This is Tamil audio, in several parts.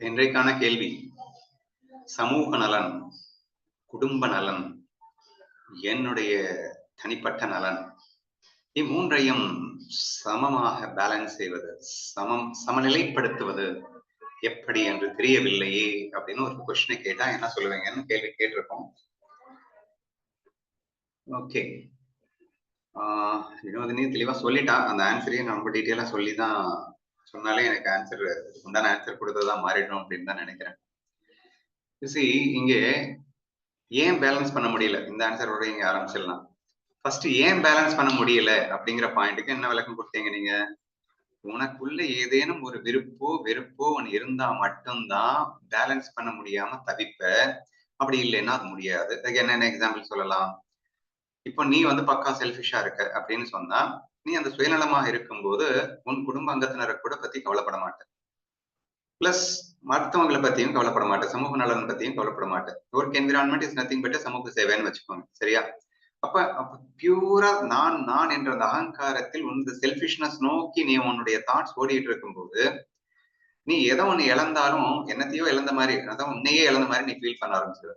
இன்றைக்கான கேள்வி. சமூக நலன் குடும்ப நலன் என்னுடைய தனிப்பட்ட நலன். இம்மூன்றையும் சமமாக பேலன்ஸ் செய்வது சமம் சமநிலைப்படுத்துவது எப்படி என்று தெரியவில்லையே அப்படின்னு ஒரு கொஸ்டினை கேட்டா என்ன சொல்லுவீங்கன்னு கேள்வி கேட்டிருக்கோம் ஓகே வினோதினி தெளிவா சொல்லிட்டான் அந்த ஆன்சரையும் ரொம்ப டீட்டெயிலா சொல்லி தான் சொன்னாலே எனக்கு ஆன்சர் உண்டான ஆன்சர் கொடுத்ததா மாறிடும் அப்படின்னு தான் நினைக்கிறேன். சி இங்கே ஏன் பேலன்ஸ் பண்ண முடியல? இந்த ஆன்சரோட இங்க ஆரம்பிச்சிடலாம். ஃபர்ஸ்ட் ஏன் பேலன்ஸ் பண்ண முடியல? அப்படிங்கிற பாயிண்ட்டுக்கு என்ன விளக்கம் கொடுத்தீங்க நீங்க? உனக்குள்ள ஏதேனும் ஒரு விருப்போ வெறுப்போ ஒன்று இருந்தா மட்டும்தான் பேலன்ஸ் பண்ண முடியாம தவிப்ப. அப்படி இல்லைன்னா அது முடியாது. அதுக்கு என்னென்ன எக்ஸாம்பிள் சொல்லலாம்? இப்போ நீ வந்து பக்கா செல்ஃபிஷா இருக்க அப்படின்னு சொன்னா நீ அந்த சுயநலமா இருக்கும்போது உன் குடும்ப அங்கத்தினரை கூட பத்தி கவலைப்பட மாட்டேன். பிளஸ் மருத்துவங்களை பத்தியும் கவலைப்பட மாட்டேன். சமூக நலன் பத்தியும் கவலைப்பட மாட்டேன். Work environment is nothing but சமூக சேவைன்னு வச்சுக்கோங்க. சரியா? அப்ப அப்ப பியூரா நான் நான் என்ற அந்த அகங்காரத்தில் உன் செல்ஃபிஷ்னஸ் நோக்கி நீ உன்னுடைய தாட்ஸ் ஓடிட்டு இருக்கும்போது நீ எதை ஒண்ணு இழந்தாலும் என்னத்தையோ இழந்த மாதிரி அதான் உன்னையே இழந்த மாதிரி நீ ஃபீல் பண்ண ஆரம்பிச்சிருவ.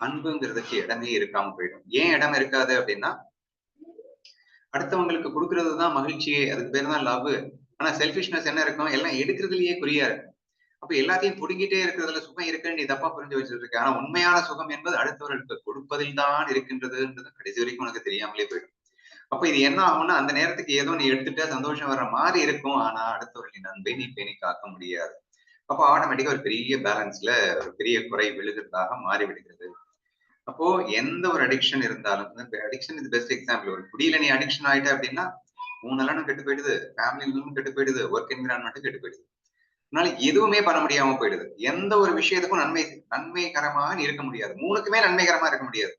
அன்புங்கிறதுக்கு இடமே இருக்காம போயிடும். ஏன் இடம் இருக்காது அப்படின்னா அடுத்தவங்களுக்கு கொடுக்கறது தான் மகிழ்ச்சியே அதுக்கு பேர் தான் லவ் ஆனா செல்ஃபிஷ்னஸ் என்ன இருக்கும்? எல்லாம் எடுக்கிறதுலயே குறியா இருக்கும். அப்ப எல்லாத்தையும் புடுங்கிட்டே இருக்கிறதுல சுகம் இருக்குன்னு நீ தப்பா புரிஞ்சு வச்சுட்டு இருக்க ஆனா உண்மையான சுகம் என்பது அடுத்தவர்களுக்கு கொடுப்பதில் தான் இருக்கின்றதுன்றது கடைசி வரைக்கும் உனக்கு தெரியாமலே போயிடும். அப்ப இது என்ன ஆகும்னா அந்த நேரத்துக்கு ஏதோ நீ எடுத்துட்டு சந்தோஷம் வர்ற மாதிரி இருக்கும். ஆனா அடுத்தவர்களின் அன்பை நீ பேணி காக்க முடியாது. அப்போ ஆட்டோமேட்டிக்கா ஒரு பெரிய பேலன்ஸ்ல ஒரு பெரிய குறை விழுகிறதாக மாறி விடுகிறது அப்போ எந்த ஒரு அடிக்ஷன் இருந்தாலும் அடிக்ஷன் இது பெஸ்ட் எக்ஸாம்பிள் ஒரு குடியில நீ அடிக்ஷன் ஆயிட்ட அப்படின்னா உன் நலனும் கெட்டு போயிடுது ஃபேமிலியும் கெட்டு போயிடுது ஒர்க் என்விரான்மெண்ட்டும் கெட்டு போயிடுது. அதனால எதுவுமே பண்ண முடியாம போயிடுது. எந்த ஒரு விஷயத்துக்கும் நன்மை நன்மைகரமாக இருக்க முடியாது. மூணுக்குமே நன்மைகரமா இருக்க முடியாது.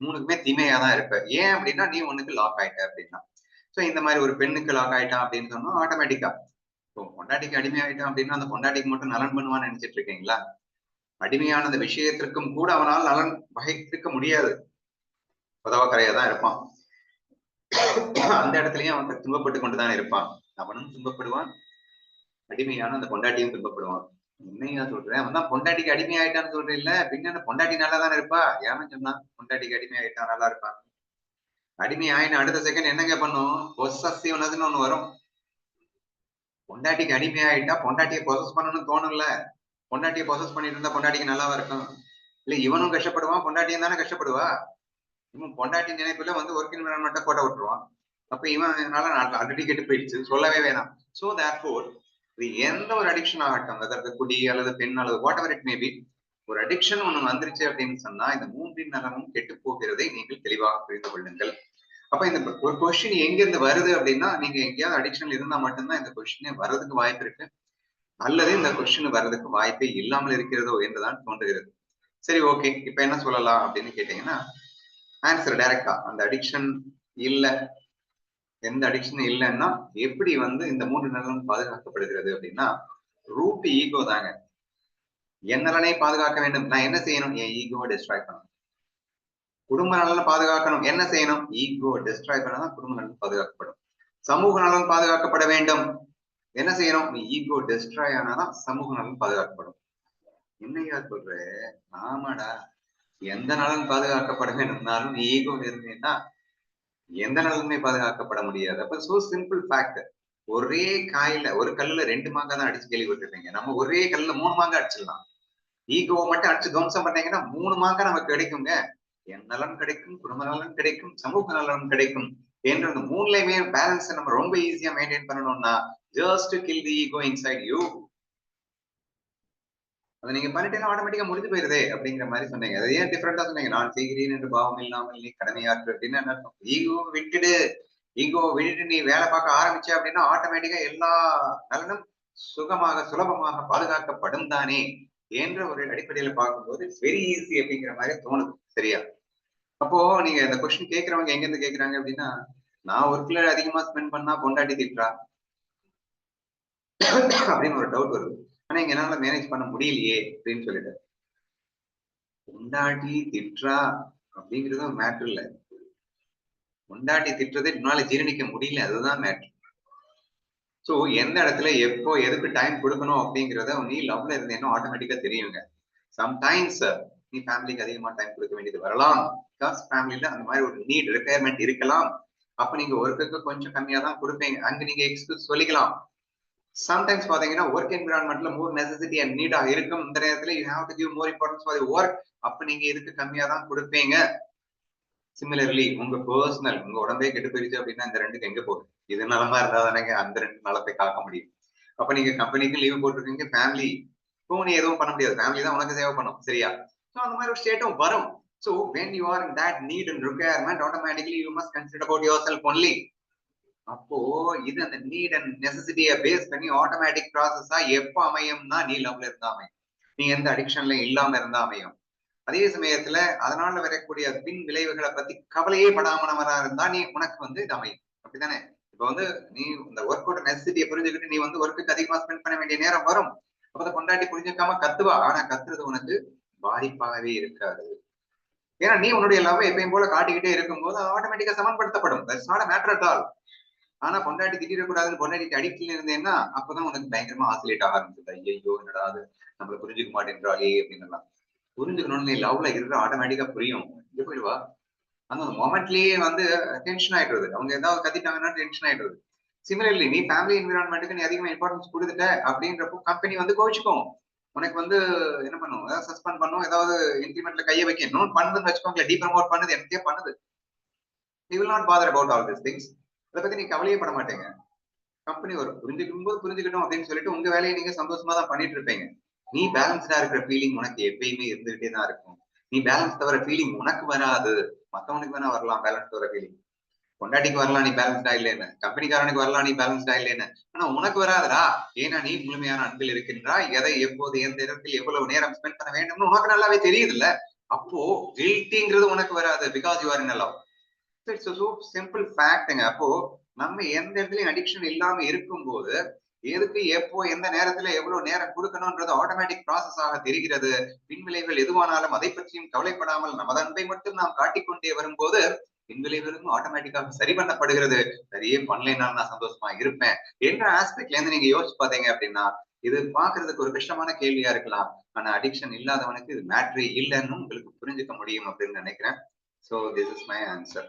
மூணுக்குமே தீமையா தான் இருப்ப. ஏன் அப்படின்னா நீ ஒண்ணுக்கு லாக் ஆயிட்ட அப்படின்னா. சோ இந்த மாதிரி ஒரு பெண்ணுக்கு லாக் ஆயிட்டான் அப்படின்னு சொன்னா ஆட்டோமேட்டிக்கா இப்போ பொண்டாட்டிக்கு அடிமை ஆயிட்டான் அப்படின்னா அந்த பொண்டாட்டிக்கு மட்டும் நலன் பண்ணுவான்னு நினைச்சிட்டு இருக்கீங்களா? அடிமையான அந்த விஷயத்திற்கும் கூட அவனால் நலன் வகைத்திருக்க முடியாது. உதவக்கரையா தான் இருப்பான். அந்த இடத்துலயும் அவன் துன்பப்பட்டு கொண்டுதான் இருப்பான். அவனும் துன்பப்படுவான். அடிமையான அந்த பொண்டாட்டியும் துன்பப்படுவான். உண்மையா சொல்றேன். அவன் தான் பொண்டாட்டிக்கு அடிமை ஆயிட்டான்னு சொல்றேன் இல்ல. பின்ன அந்த பொண்டாட்டி நல்லா தானே இருப்பா? யாரும் சொன்னான்? பொண்டாட்டிக்கு அடிமை ஆயிட்டான் நல்லா இருப்பான் அடிமை ஆயின அடுத்த செகண்ட் என்னங்க பண்ணும்? பொசசிவ்னஸ்னு ஒண்ணு வரும். பொண்டாட்டிக்கு அடிமை ஆயிட்டா பொண்டாட்டியை பொசஸ் பண்ணணும்னு தோணும்ல. பொண்டாட்டியை ப்ரொசஸ் பண்ணிட்டு இருந்தா பொண்டாட்டிக்கு நல்லாவா இருக்கும்? இல்ல இவனும் கஷ்டப்படுவான் பொண்டாட்டியும் தானே கஷ்டப்படுவா? இவன் பொண்டாட்டி நினைப்புல வந்து ஒர்க் என்விரான்மெண்ட்டை போட்ட விட்டுருவான். அப்ப இவன் ஆல்ரெடி கெட்டு போயிடுச்சு. சொல்லவே வேணாம். சோ தேர்ஃபோர் இது எந்த ஒரு அடிக்ஷன் ஆகட்டும் அதாவது குடி அல்லது பெண் அல்லது வாட் எவர் இட் மேபி ஒரு அடிக்ஷன் ஒண்ணு வந்துருச்சு அப்படின்னு சொன்னா இந்த மூன்றின் நலமும் கெட்டு போகிறதை நீங்கள் தெளிவாக புரிந்து கொள்ளுங்கள். அப்ப இந்த ஒரு கொஸ்டின் எங்க இருந்து வருது அப்படின்னா நீங்க எங்கேயாவது அடிக்ஷன் இருந்தா மட்டும்தான் இந்த கொஸ்டினே வர்றதுக்கு வாய்ப்பு இருக்கு. அல்லது இந்த கொஸ்டின் வர்றதுக்கு வாய்ப்பே இல்லாமல் இருக்கிறதோ என்றுதான் தோன்றுகிறது. சரி ஓகே இப்ப என்ன சொல்லலாம் அப்படின்னு கேட்டீங்கன்னா ஆன்சர் டைரக்டா அந்த அடிக்ஷன் இல்ல. எந்த அடிக்ஷனும் இல்லைன்னா எப்படி வந்து இந்த மூன்று நலனும் பாதுகாக்கப்படுகிறது அப்படின்னா ரூட் ஈகோ தாங்க. என் நலனை பாதுகாக்க வேண்டும். நான் என்ன செய்யணும்? என் ஈகோவை டிஸ்ட்ராய் பண்ணணும். குடும்ப நலனை பாதுகாக்கணும். என்ன செய்யணும்? ஈகோ டிஸ்ட்ராய் பண்ணதான் குடும்ப நலன் பாதுகாக்கப்படும். சமூக நலன் பாதுகாக்கப்பட வேண்டும். என்ன செய்யணும்? நீ ஈகோ டெஸ்ட்ராய் ஆனாதான் சமூக நலன் பாதுகாக்கப்படும். என்னையா சொல்ற? ஆமாடா. எந்த நலன் பாதுகாக்கப்பட வேண்டும்னாலும் நீ ஈகோ இருந்தீங்கன்னா எந்த நலனுமே பாதுகாக்கப்பட முடியாது. அப்ப சோ சிம்பிள் ஃபேக்ட் ஒரே காயில ஒரு கல்லுல ரெண்டு மாங்காய் தான் அடிச்சு கேள்விப்பட்டிருப்பீங்க. நம்ம ஒரே கல்லுல மூணு மாங்காய் அடிச்சிடலாம். ஈகோவை மட்டும் அடிச்சு துவம்சம் பண்ணீங்கன்னா மூணு மாங்காய் நமக்கு கிடைக்குங்க. என் நலன் கிடைக்கும் குடும்ப நலன் கிடைக்கும் சமூக நலன் கிடைக்கும். என்ற அந்த மூணுலையுமே பேலன்ஸ் நம்ம ரொம்ப ஈஸியா மெயின்டைன் பண்ணணும்னா just kill the ego inside you அதை நீங்க பண்ணிட்டீங்கன்னா ஆட்டோமேட்டிக்கா முடிஞ்சு போயிருதே அப்படிங்கிற மாதிரி சொன்னீங்க. அது ஏன் டிஃபரெண்டா சொன்னீங்க? நான் செய்கிறேன் என்று பாவம் இல்லாமல் நீ கடமையாற்று அப்படின்னு அர்த்தம்? ஈகோ விட்டுடு. ஈகோ விட்டுட்டு நீ வேலை பார்க்க ஆரம்பிச்ச அப்படின்னா ஆட்டோமேட்டிக்கா எல்லா நலனும் சுகமாக சுலபமாக பாதுகாக்கப்படும் தானே என்ற ஒரு அடிப்படையில பார்க்கும்போது வெரி ஈஸி அப்படிங்கிற மாதிரி தோணுது. சரியா? அப்போ நீங்க இந்த கொஸ்டின் கேட்கறவங்க எங்க இருந்து கேக்குறாங்க அப்படின்னா நான் ஒர்க்ல அதிகமா ஸ்பெண்ட் பண்ணா பொண்டாட்டி திட்டுறா. அப்படின்னு ஒரு டவுட் வருது ஆனா இங்க என்னால மேனேஜ் பண்ண முடியலையே அப்படின்னு சொல்லிட்டு. உண்டாட்டி திட்டுறா அப்படிங்கிறது ஒரு மேட்ரு இல்ல. உண்டாட்டி திட்டுறதை என்னால ஜீரணிக்க முடியல. அதுதான் மேட்ரு சோ எந்த இடத்துல எப்போ எதுக்கு டைம் கொடுக்கணும் அப்படிங்கிறத நீ லவ்ல இருந்தேன்னா ஆட்டோமேட்டிக்கா தெரியுங்க. சம்டைம்ஸ் நீ ஃபேமிலிக்கு அதிகமா டைம் கொடுக்க வேண்டியது வரலாம். பிகாஸ் ஃபேமிலியில அந்த மாதிரி ஒரு நீட் ரெக்குயர்மெண்ட் இருக்கலாம். அப்ப நீங்க ஒர்க்குக்கு கொஞ்சம் கம்மியா தான் கொடுப்பீங்க. அங்க நீங்க எக்ஸ்கியூஸ் சொல்லிக்கலாம். சம்டைம்ஸ் பாத்தீங்கன்னா ஒர்க் என்விரான்மெண்ட்ல மோர் நெசசிட்டி அண்ட் நீடா இருக்கும். இந்த நேரத்துல you have to give more importance for work அப்ப நீங்க இதுக்கு கம்மியா தான் கொடுப்பீங்க. சிமிலர்லி உங்க பர்சனல் உங்க உடம்பே கெட்டு போயிருச்சு அப்படின்னா இந்த ரெண்டுக்கு எங்க போகுது? இது நலமா இருந்தா தானே அந்த ரெண்டு நலத்தை காக்க முடியும். அப்ப நீங்க கம்பெனிக்கு லீவ் போட்டிருக்கீங்க ஃபேமிலி இப்போ நீ எதுவும் பண்ண முடியாது. ஃபேமிலி தான் உனக்கு சேவை பண்ணும் சரியா? ஸோ அந்த மாதிரி ஒரு ஸ்டேட்டும் வரும். So when you are in that need and requirement automatically you must consider about yourself only அப்போ இது அந்த நீட் அண்ட் நெசசிட்டியை பேஸ் பண்ணி ஆட்டோமேட்டிக் ப்ராசஸா எப்போ அமையும்னா நீ லவ்ல இருந்தா அமையும். நீ எந்த அடிக்ஷன்ல இல்லாம இருந்தா அமையும். அதே சமயத்துல அதனால வரக்கூடிய பின் விளைவுகளை பத்தி கவலையே படாமனவரா இருந்தா நீ உனக்கு வந்து இது அமையும். அப்படித்தானே? இப்ப வந்து நீ இந்த ஒர்க்கோட நெசசிட்டியை புரிஞ்சுக்கிட்டு நீ வந்து ஒர்க்குக்கு அதிகமா ஸ்பெண்ட் பண்ண வேண்டிய நேரம் வரும். அப்பதான் கொண்டாட்டி புரிஞ்சுக்காம கத்துவா. ஆனா கத்துறது உனக்கு பாதிப்பாகவே இருக்காது. ஏன்னா நீ உன்னுடைய லவ் எப்பயும் போல காட்டிக்கிட்டே இருக்கும்போது ஆட்டோமேட்டிக்கா சமன்படுத்தப்படும். That's not matter at all ஆனா பொண்டாட்டி திட்டிடக்கூடாதுன்னு பொண்டாட்டி அடிக்ட்ல இருந்தேன்னா அப்பதான் உனக்கு பயங்கரமா ஆசிலேட் ஆக ஆரம்பிச்சது. ஐயோ என்னடா அது? நம்மள புரிஞ்சுக்க மாட்டேன்றாளே அப்படின்னு புரிஞ்சுக்கணும்னு நீ லவ்ல இருக்கிற ஆட்டோமேட்டிக்கா புரியும். இது போயிடுவா அந்த மொமெண்ட்லயே வந்து டென்ஷன் ஆயிடுறது. அவங்க ஏதாவது கத்திட்டாங்கன்னா டென்ஷன் ஆயிடுறது. சிமிலர்லி நீ ஃபேமிலி என்விரான்மெண்ட்டுக்கு நீ அதிகமா இம்பார்ட்டன்ஸ் கொடுத்துட்ட அப்படின்றப்போ கம்பெனி வந்து கோவிச்சுக்கும். உனக்கு வந்து என்ன பண்ணும்? ஏதாவது சஸ்பெண்ட் பண்ணும்? ஏதாவது இன்க்ரிமெண்ட்ல கையை வைக்க பண்ணுதுன்னு வச்சுக்கோங்களேன். டீ ப்ரமோட் பண்ணுது எனக்கே பண்ணுது. You will not bother about all this things அதை பத்தி நீ கவலையே பட மாட்டேங்க. கம்பெனி ஒரு புரிஞ்சுக்கும் போது புரிஞ்சுக்கட்டும் அப்படின்னு சொல்லிட்டு உங்க வேலையை நீங்க சந்தோஷமா தான் பண்ணிட்டு இருப்பீங்க. நீ பேலன்ஸ்டா இருக்கிற ஃபீலிங் உனக்கு எப்பயுமே இருந்துகிட்டே தான் இருக்கும். நீ பேலன்ஸ் தவிர ஃபீலிங் உனக்கு வராது. மத்தவனுக்கு வேணா வரலாம் பேலன்ஸ் தவிர ஃபீலிங் பொண்டாட்டிக்கு வரலாம் நீ பேலன்ஸ்டா இல்லைன்னு. கம்பெனிக்காரனுக்கு வரலாம் நீ பேலன்ஸ்டா இல்லைன்னு. ஆனா உனக்கு வராதுடா. ஏன்னா நீ முழுமையான அன்பில் இருக்கின்றா. எதை எப்போது எந்த இடத்தில் எவ்வளவு நேரம் ஸ்பெண்ட் பண்ண வேண்டும்னு உனக்கு நல்லாவே தெரியுது இல்ல அப்போ கில்ட்டிங்கிறது உனக்கு வராது. Because you are in love it's so simple ஃபேக்ட்ங்க அப்போ நம்ம எந்த இடத்துலயும் அடிக்ஷன் இல்லாம இருக்கும்போது எதுக்கு எப்போ எந்த நேரத்துல எவ்வளவு நேரம் கொடுக்கணும்ன்றது ஆட்டோமேட்டிக் ப்ராசஸ் ஆக தெரிகிறது. பின்விளைவுகள் எதுவானாலும் அதை பற்றியும் கவலைப்படாமல் நமது அன்பை மட்டும் நாம் காட்டிக்கொண்டே வரும்போது பின்விளைவுகளும் ஆட்டோமேட்டிக்காக சரி பண்ணப்படுகிறது. சரியே பண்ணலைனாலும் நான் சந்தோஷமா இருப்பேன். என்ற ஆஸ்பெக்ட்ல இருந்து நீங்க யோசிச்சு பாத்தீங்க அப்படின்னா இது பாக்குறதுக்கு ஒரு கஷ்டமான கேள்வியா இருக்கலாம். ஆனா அடிக்ஷன் இல்லாதவனுக்கு இது மேட்ரி இல்லைன்னு உங்களுக்கு புரிஞ்சுக்க முடியும் அப்படின்னு நினைக்கிறேன். So this is my answer